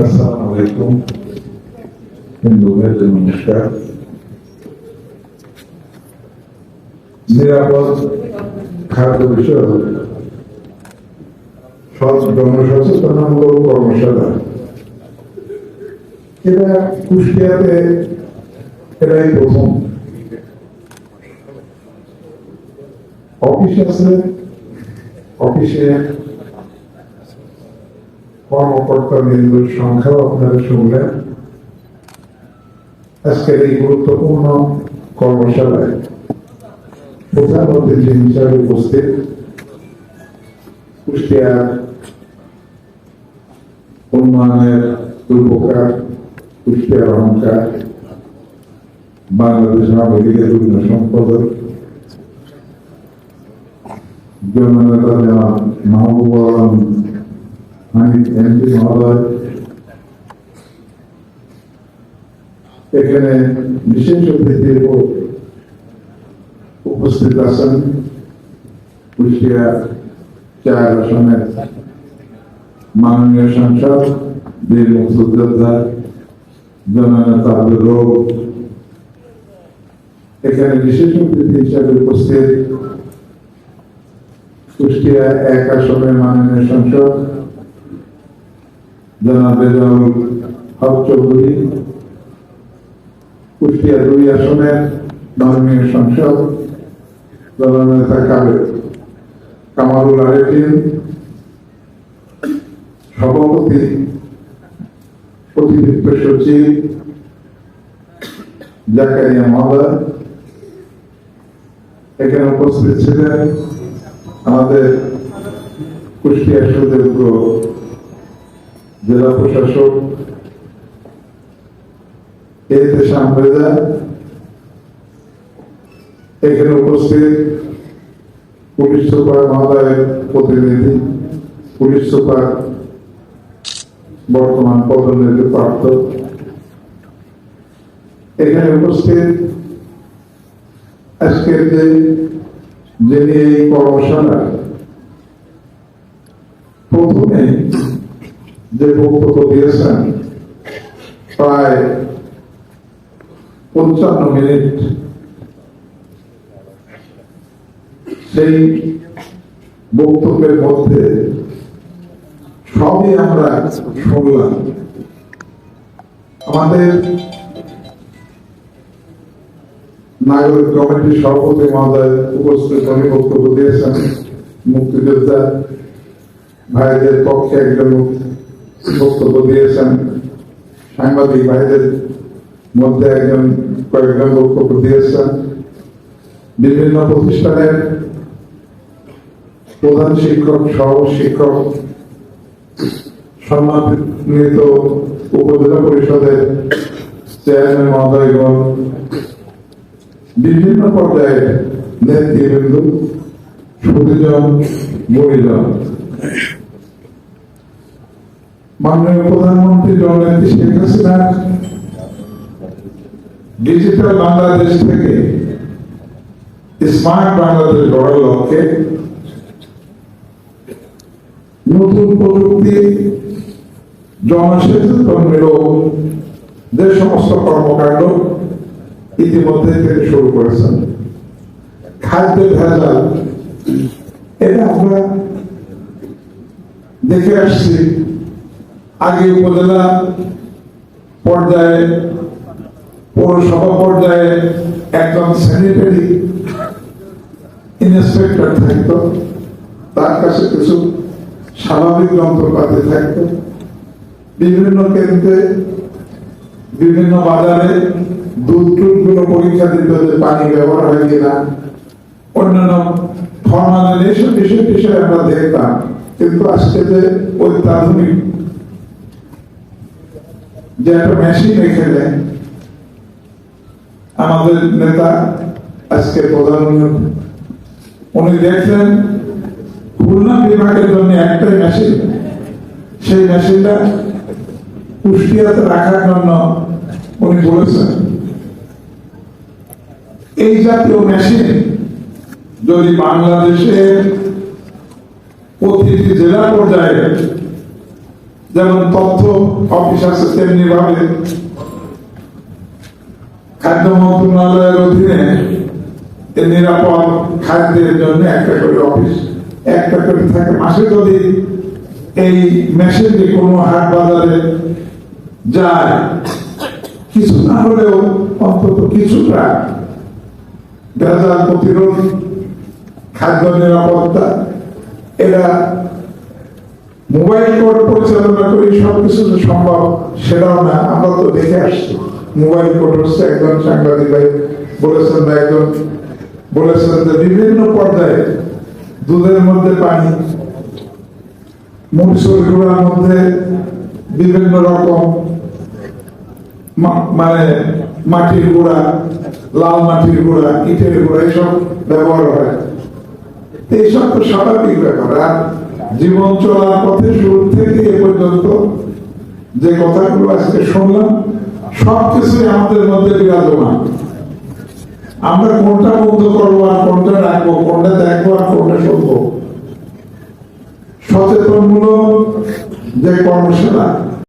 আসসালামু আলাইকুম। হিন্দু ভাইদের নমস্কার নিরাপদ খাদ্য বিষয় জনসচেতনমূলক কর্মশালা। এটা কুষ্টিয়াতে এটাই প্রথম। অফিস আছে, অফিসে কর্মকর্তা বিন্দুর সংখ্যাও আপনারা শুনলেন। আজকের এই গুরুত্বপূর্ণ কর্মশালায় প্রধান অতিথি হিসাবে উপস্থিত কুষ্টিয়ার উন্নয়নের রূপকার, কুষ্টিয়ার অহংকার, বাংলাদেশ আওয়ামী লীগের যুগ্ম সম্পাদক, জননেতা জনাব মাহবুব আলম হানিফ এমপি মহোদয়। এখানে বিশেষ অতিথির উপস্থিত আছেন কুষ্টিয়া চার আসনের মাননীয় সাংসদ বীর মুক্তিযোদ্ধা জননেতা আব্দুল রব। এখানে বিশেষ অতিথি হিসাবে উপস্থিত কুষ্টিয়া এক আসনের মাননীয় সংসদ কুষ্টিয়া দুই আসনের মাননীয় সংসদ জননেতা কাবে সভাপতি, অতিরিক্ত সচিব, জাকারিয়া মহোদয় এখানে উপস্থিত ছিলেন আমাদের কুষ্টিয়া সুযোগ্য জেলা প্রশাসক এতে সামরেজা এখানে উপস্থিত পুলিশ সুপার মহোদয়ের প্রতিনিধি, পুলিশ সুপার বর্তমান পদোন্নতি প্রাপ্ত এখানে উপস্থিত আজকের যে, যিনি এই কর্মশালা প্রথমে যে বক্তব্য দিয়েছেন, প্রায় পঞ্চান্ন মিনিট সেই বক্তব্যের মধ্যে সবই আমরা শুনলাম। আমাদের নাগরিক কমিটির সভাপতি মহোদয় উপস্থিত উনি বক্তব্য দিয়েছেন। মুক্তিযোদ্ধা ভাইদের পক্ষে একজন বক্তব্য দিয়েছেন। সাংবাদিক মধ্যে একজন কয়েকজন বক্তব্য দিয়েছেন। বিভিন্ন প্রতিষ্ঠানের প্রধান শিক্ষক সহ শিক্ষক সম্মানিত উপজেলা পরিষদের চেয়ারম্যান মহোদয়গণ বিভিন্ন পর্যায়ে নেতৃবৃন্দ সুদীজন মরিজন মাননীয় প্রধানমন্ত্রী জননেত্রী শেখ হাসিনার ডিজিটাল বাংলাদেশ থেকে স্মার্ট বাংলাদেশ গড়ার লক্ষ্যে নতুন প্রযুক্তি জনসচেতনমূলক যে সমস্ত কর্মকাণ্ড ইতিমধ্যে থেকে শুরু করেছেন। খাদ্য ভেজাল, এটা আমরা দেখে আসছি। আগে উপজেলা পর্যায়ে, পৌরসভা পর্যায়ে একজন স্যানিটারি ইন্সপেক্টর থাকতো। তার কাছে কিছু স্বাভাবিক যন্ত্রপাতি থাকতো। বিভিন্ন কেন্দ্রে, বিভিন্ন বাজারে দুধ টুধগুলো পরীক্ষা দিত যে পানি ব্যবহার হয় কিনা, অন্যান্য ফর্মালিন এইসব বিষয় বিষয়ে আমরা দেখতাম। কিন্তু আজকে যে অত্যাধুনিক যে একটা মেশিন এখানে আমাদের নেতা আজকে প্রধান উনি দেখলেন, খুলনা বিভাগের জন্য একটাই মেশিন সেই মেশিনটা কুষ্টিয়াতে রাখার জন্য উনি বলেছেন। এই জাতীয় মেশিন যদি বাংলাদেশের প্রতিটি জেলা পর্যায়ে যেমন তথ্য অফিস আছে তেমনি খাদ্য মন্ত্রণালয়ের অধীনে নিরাপদ খাদ্যের জন্য একটা করে অফিস একটা করে থাকে। মাসে যদি এই মেশিনটি কোনো হাট বাজারে যায়, কিছু না হলেও অন্তত কিছুটা ভেজাল প্রতিরোধ, খাদ্য নিরাপত্তা, এরা মোবাইল কোর্ট পরিচালনা করি সবকিছু যে সম্ভব, সেটাও না, আমরা তো দেখে আসছি। মোবাইল কোর্ট হচ্ছে একজন সাংবাদিক ভাই বলেছেন বা একজন বলেছেন যে বিভিন্ন পর্যায়ে দুধের মধ্যে পানি গুঁড়ার মধ্যে বিভিন্ন রকম মানে মাটির গুঁড়া, লাল মাটির গুঁড়া, ইটের গুঁড়া, এসব ব্যবহার হয়। এইসব তো স্বাভাবিক ব্যাপার, আর জীবন চলার পথে শুরু থেকে এ পর্যন্ত যে কথাগুলো আজকে শুনলাম সবকিছুই আমাদের মধ্যে বিরাজমান। আমরা কোনটা বন্ধ করব আর কোনটা রাখব, কোনটা দেখব আর কোনটা শুনব? সচেতনমূলক যে কর্মশালা